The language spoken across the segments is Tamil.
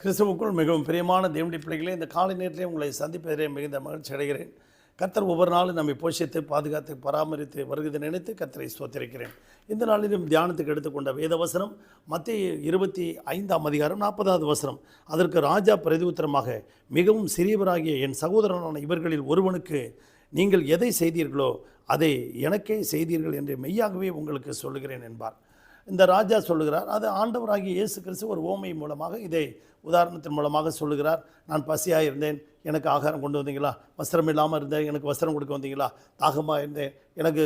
கிறிஸ்துவுக்குள் மிகவும் பிரியமான தேவடி பிள்ளைகளே இந்த காலை நேரத்திலே உங்களை சந்திப்பதிலே மிகுந்த மகிழ்ச்சி அடைகிறேன். கத்தர் ஒவ்வொரு நாளும் நம்மை போஷித்து பாதுகாத்து பராமரித்து வருகிறது நினைத்து கத்தரை சோத்திருக்கிறேன் இந்த நாளிலும் தியானத்துக்கு எடுத்துக்கொண்ட வேத வசனம் மத்திய இருபத்தி ஐந்தாம் அதிகாரம் நாற்பதாவது வசனம். அதற்கு ராஜா பிரதிவுத்தரமாக மிகவும் சிறியவராகிய என் சகோதரனான இவர்களில் ஒருவனுக்கு நீங்கள் எதை செய்தீர்களோ அதை எனக்கே செய்தீர்கள் என்று மெய்யாகவே உங்களுக்கு சொல்லுகிறேன் என்பார். இந்த ராஜா சொல்லுகிறார் அது ஆண்டவராகிய இயேசு கிறிஸ்து ஒரு ஓமை மூலமாக இதை உதாரணத்தின் மூலமாக சொல்லுகிறார். நான் பசியாக இருந்தேன் எனக்கு ஆகாரம் கொண்டு வந்தீங்களா? வஸ்திரம் இல்லாமல் இருந்தேன் எனக்கு வஸ்திரம் கொடுக்க வந்தீங்களா? தாகமாக இருந்தேன் எனக்கு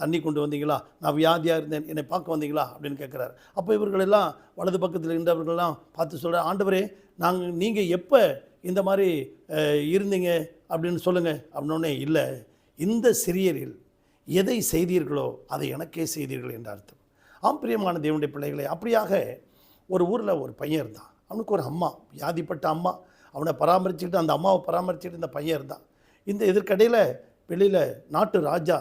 தண்ணி கொண்டு வந்தீங்களா? நான் வியாதியாக இருந்தேன் என்னை பார்க்க வந்தீங்களா? அப்படின்னு கேட்குறாரு. அப்போ இவர்களெல்லாம் வலது பக்கத்தில் இருந்தவர்கள்லாம் பார்த்து சொல்கிற ஆண்டவரே நாங்கள் நீங்கள் எப்போ இந்த மாதிரி இருந்தீங்க? அப்படின்னு சொல்லுங்கள் அப்படின்னே இல்லை இந்த சிறியரில் எதை செய்தீர்களோ அதை எனக்கே செய்தீர்கள் என்ற அர்த்தம். ஆம் பிரியமான தேவனுடைய பிள்ளைகளை அப்படியாக ஒரு ஊரில் ஒரு பையன் இருந்தான். அவனுக்கு ஒரு அம்மா வியாதிப்பட்ட அம்மா. அவனை பராமரிச்சுக்கிட்டு அந்த அம்மாவை பராமரிச்சுட்டு இந்த பையன் இருந்தான். இந்த இதற்கடையில் வெளியில் நாட்டு ராஜா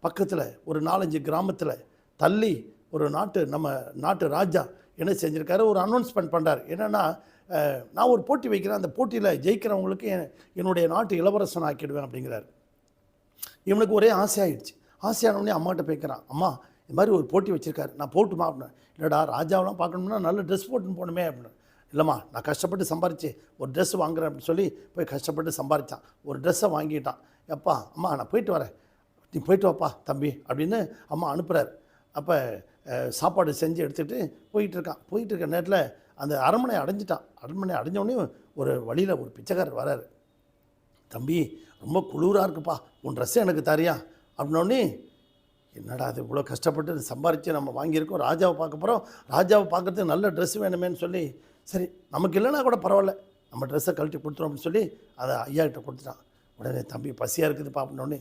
பக்கத்தில் ஒரு நாலஞ்சு கிராமத்தில் தள்ளி ஒரு நாட்டு நம்ம நாட்டு ராஜா என்ன செஞ்சுருக்காரு? ஒரு அனௌன்ஸ்மெண்ட் பண்ணுறாரு என்னென்னா நான் ஒரு போட்டி வைக்கிறேன். அந்த போட்டியில் ஜெயிக்கிறவங்களுக்கு என்னுடைய நாட்டு இளவரசன் ஆக்கிடுவேன் அப்படிங்கிறாரு. இவனுக்கு ஒரே ஆசையாயிடுச்சு. ஆசையானவனே அம்மாட்ட போய்க்கிறான். அம்மா இது மாதிரி ஒரு போட்டி வச்சுருக்காரு. நான் போட்டுமா அப்படின்னு இல்லைடா ராஜாவெலாம் பார்க்கணும்னா நல்ல ட்ரெஸ் போட்டுன்னு போகணுமே அப்படின்னு. இல்லைம்மா நான் கஷ்டப்பட்டு சம்பாரிச்சு ஒரு ட்ரெஸ் வாங்குறேன் அப்படின்னு சொல்லி போய் கஷ்டப்பட்டு சம்பாரித்தான் ஒரு ட்ரெஸ்ஸை வாங்கிட்டான். எப்பா அம்மா நான் போயிட்டு வரேன். நீ போயிட்டு வாப்பா தம்பி அப்படின்னு அம்மா அனுப்புகிறார் அப்போ சாப்பாடு செஞ்சு எடுத்துகிட்டு போயிட்டுருக்கான் போயிட்டு இருக்க நேரத்தில் அந்த அரண்மனை அடைஞ்சிட்டான். அரண்மனை அடைஞ்சோடனே ஒரு வழியில் ஒரு பிச்சைக்காரர் வராரு. தம்பி ரொம்ப குளிராக இருக்குப்பா. உன் ட்ரெஸ்ஸை எனக்கு தரியா. அப்படின்னோடனே என்னடா அது இவ்வளோ கஷ்டப்பட்டு சம்பாரித்து நம்ம வாங்கியிருக்கோம் ராஜாவை பார்க்க போகிறோம் ராஜாவை பார்க்கறதுக்கு நல்ல ட்ரெஸ் வேணுமேன்னு சொல்லி சரி நமக்கு இல்லைன்னா கூட பரவாயில்ல நம்ம ட்ரெஸ்ஸை கழட்டி கொடுத்துரும் அப்படின்னு சொல்லி அதை ஐயா கிட்ட கொடுத்துட்டான். உடனே தம்பி பசியாக இருக்குது அப்படின்னோடனே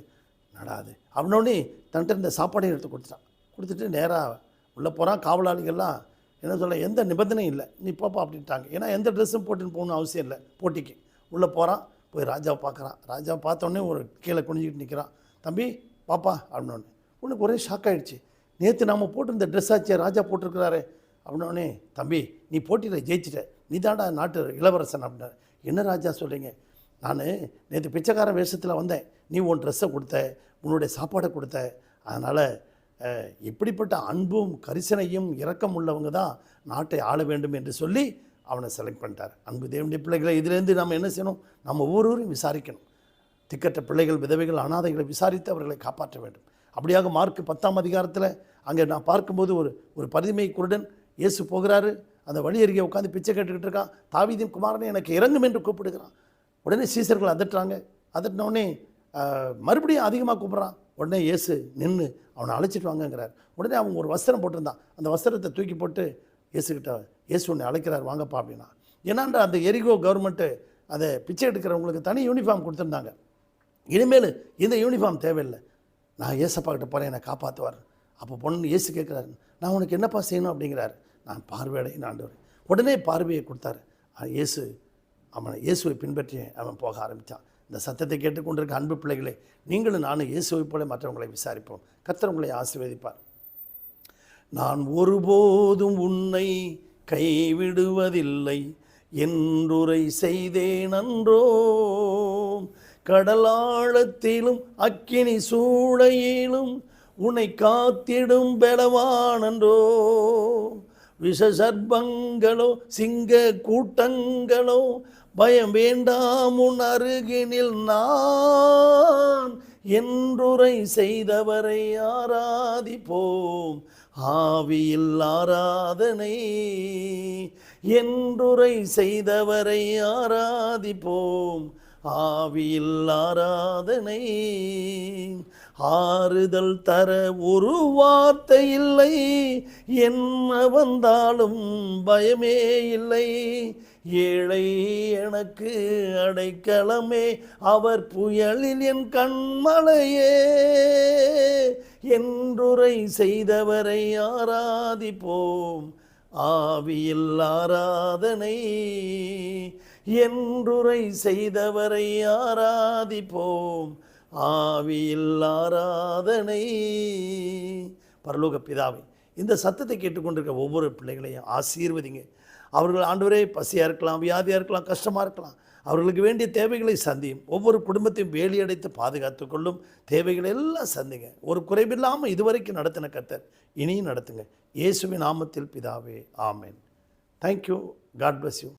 என்னடா அது அப்படின்னோடனே தன்கிட்ட இந்த சாப்பாடையும் எடுத்து கொடுத்துட்டான். கொடுத்துட்டு நேராக உள்ளே போகிறான் காவலாளிகள்லாம் என்ன சொல்ல எந்த நிபந்தனையும் இல்லை. நீ போப்பா அப்படின்ட்டாங்க. ஏன்னா எந்த ட்ரெஸ்ஸும் போட்டுன்னு போகணும் அவசியம் இல்லை போட்டிக்கு. உள்ளே போகிறான் போய் ராஜாவை பார்க்குறான். ராஜாவை பார்த்தோன்னே ஒரு கீழே குனிஞ்சிக்கிட்டு நிற்கிறான் தம்பி பாப்பா அப்படின்னோடனே உனக்கு ஒரே ஷாக் ஆகிடுச்சு நேற்று நாம் போட்டிருந்த ட்ரெஸ் ஆச்சே ராஜா போட்டிருக்கிறாரே அப்படின்னோடனே தம்பி நீ போட்டியில் ஜெயிச்சிட்ட. நீ தாண்டா நாட்டு இளவரசன் அப்படின்னாரு. என்ன ராஜா சொல்கிறீங்க நான் நேற்று பிச்சைக்காரன் வேஷத்தில் வந்தேன். நீ உன் ட்ரெஸ்ஸை கொடுத்த உன்னுடைய சாப்பாடை கொடுத்த. அதனால் எப்படிப்பட்ட இப்படிப்பட்ட அன்பும் கரிசனையும் இரக்கம் உள்ளவங்க தான் நாட்டை ஆள வேண்டும் என்று சொல்லி அவனை செலக்ட் பண்ணிட்டார். அன்பு தேவனுடைய பிள்ளைகளை இதிலேருந்து நம்ம என்ன செய்யணும்? நம்ம ஒவ்வொருவரையும் விசாரிக்கணும். திக்கற்ற பிள்ளைகள் விதவைகள் அனாதைகளை விசாரித்து அவர்களை காப்பாற்ற வேண்டும். அப்படியாக மார்க் பத்தாம் அதிகாரத்தில் அங்கே நான் பார்க்கும்போது ஒரு ஒரு பரிமை குருடன் இயேசு போகிறாரு. அந்த வழி அருகே உட்காந்து பிச்சை கேட்டுக்கிட்டு இருக்கான். தாவீதின் குமாரனை எனக்கு இறங்கும் என்று கூப்பிடுகிறான். உடனே சீசர்கள் அதட்டுறாங்க. அதட்டினோடனே மறுபடியும் அதிகமாக கூப்பிட்றான். உடனே இயேசு நின்று அவனை அழைச்சிட்டு வாங்கங்கிறார். உடனே அவங்க ஒரு வஸ்திரம் போட்டிருந்தான். அந்த வஸ்திரத்தை தூக்கி போட்டு இயேசுக்கிட்ட இயேசு உன்னை அழைக்கிறார் வாங்கப்பா அப்படின்னா. ஏன்னாண்டா அந்த எரிகோ கவர்மெண்ட்டு அதை பிச்சை எடுக்கிறவங்களுக்கு தனி யூனிஃபார்ம் கொடுத்துருந்தாங்க. இனிமேல் இந்த யூனிஃபார்ம் தேவையில்லை. நான் ஏசப்பா கிட்ட போகிறேன் என்னை காப்பாற்றுவார் அப்போ பொண்ணு ஏசு கேட்குறாரு நான் உனக்கு என்னப்பா செய்யணும் அப்படிங்கிறாரு. நான் பார்வையடை ஆண்டவர். உடனே பார்வையை கொடுத்தாரு. இயேசு அவனை இயேசுவை பின்பற்றி அவன் போக ஆரம்பித்தான். இந்த சத்தத்தை கேட்டுக்கொண்டிருக்க அன்பு பிள்ளைகளே நீங்களும் நானும் இயேசுவை போல மற்றவங்களை விசாரிப்போம். கர்த்தர் உங்களை ஆசீர்வதிப்பார். நான் ஒருபோதும் உன்னை கைவிடுவதில்லை. என்றுரை செய்தேன் அன்றோ. கடலாழத்திலும் அக்கினி சூளையிலும் உன்னை காத்திடும் பலவானன்றோ. விஷசர்ப்பங்களோ சிங்க கூட்டங்களோ பயம் வேண்டாம் உன் அருகினில் நான். என்றுரை செய்தவரை ஆராதிப்போம் ஆவியில் ஆராதனை. என்றுரை செய்தவரை ஆராதிப்போம் ஆவியில் ஆராதனை. ஆறுதல் தர ஒரு வார்த்தை இல்லை. என்ன வந்தாலும் பயமே இல்லை. ஏழை எனக்கு அடைக்கலமே. அவர் புயலில் என் கண்மலையே. என்றுரை செய்தவரை ஆராதிப்போம். ஆவியில் ஆராதனை. என்றுரை செய்தவரை ஆராதிப்போம். ஆவியில் ஆராதனை. பரலோக பிதாவை இந்த சத்தத்தை கேட்டுக்கொண்டிருக்க ஒவ்வொரு பிள்ளைகளையும் ஆசீர்வதிங்க. அவர்கள் ஆண்டவரே பசியாக இருக்கலாம் வியாதியாக இருக்கலாம் கஷ்டமாக இருக்கலாம் அவர்களுக்கு வேண்டிய தேவைகளை சந்தியும். ஒவ்வொரு குடும்பத்தையும் வேலியடைத்து பாதுகாத்து கொள்ளும் தேவைகளை எல்லாம் சந்திங்க. ஒரு குறைவில்லாமல் இதுவரைக்கும் நடத்தின கர்த்தர் இனியும் நடத்துங்க. இயேசுவின் நாமத்தில் பிதாவே ஆமேன். Thank you god bless you